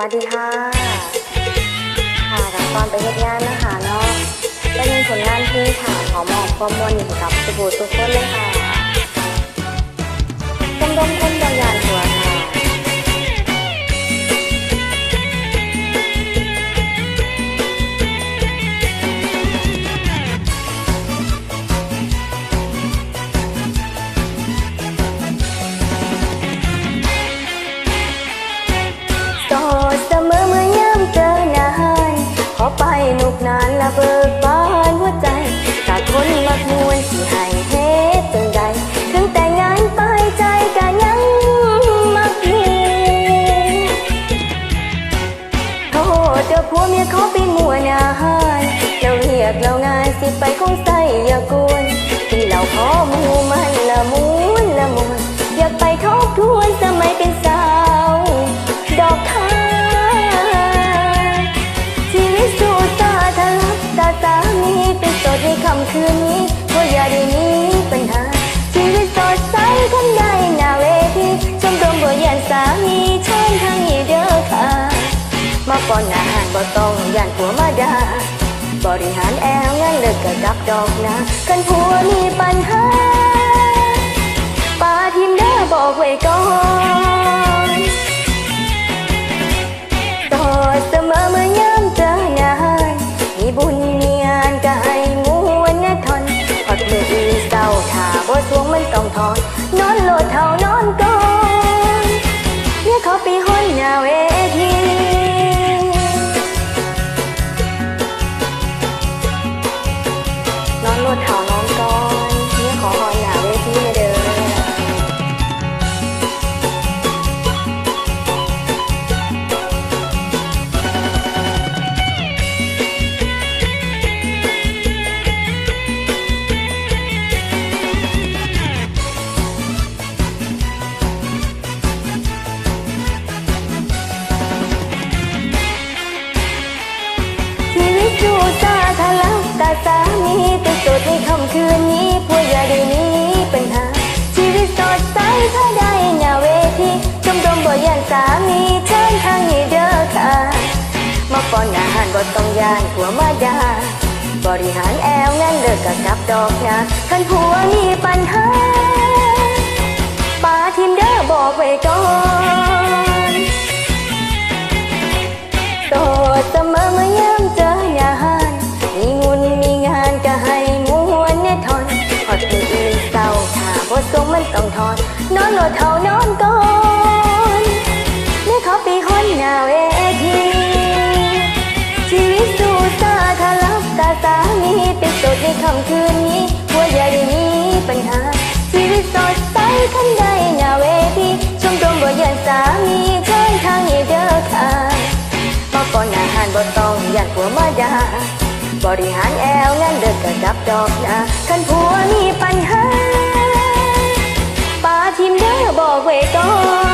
วัสดีค่ะค่ะกับตอนไปเฮ็ดงานนะคะเนาะเป็นผลงานที่ค่ะขอมอบความมวลอยู่กับสบูทุกคนเลยค่ะชมรมคนบริยานตัว ก ดในค่ำคืนนี้ว่าอย่าได้มีปัญหาชีวิตสดใสคนใดหน้าเวทีชมรมบ่ยันสามีเชิญทางนี้เด้อค่ะ มาป้อนอาหารบ่ต้องย่านผัวมาด่าบริหารแอลงานเลิกกับกับดอกนะกันผัวมีปัญหา งมันต้อ ป้อนอาหารบ่ต้องยานผัวมาดาบริหารแอลงั้นเลิกกับกับดอกนะคันผัวมีปัญหาป้าทิมเด้อบอกไว้ก่อนโสดเสมอเมื่อยามเจองานมีงุนมีงานก็ให้มวนแน่ทอนพอดมืออื่นเศร้าถ้าบ่สงมันต้องทอนนอนโลดเท่านอนก่อนนี่เขาปห้นหน้าเว คืนนี้หัวใจได้มีปัญหาชีวิตสดใสข้นงในหน้าเวทีชมรมบ่ยันสามีเชิญทางนี้เด้อค่ะมาก่อนอาหารบ่ต้องอยากหัวมาด่าบริหารแอลงานเดินกระดับดอกนะขันผัวมีปัญหาป้าทิมเด้อบอกเวก่อน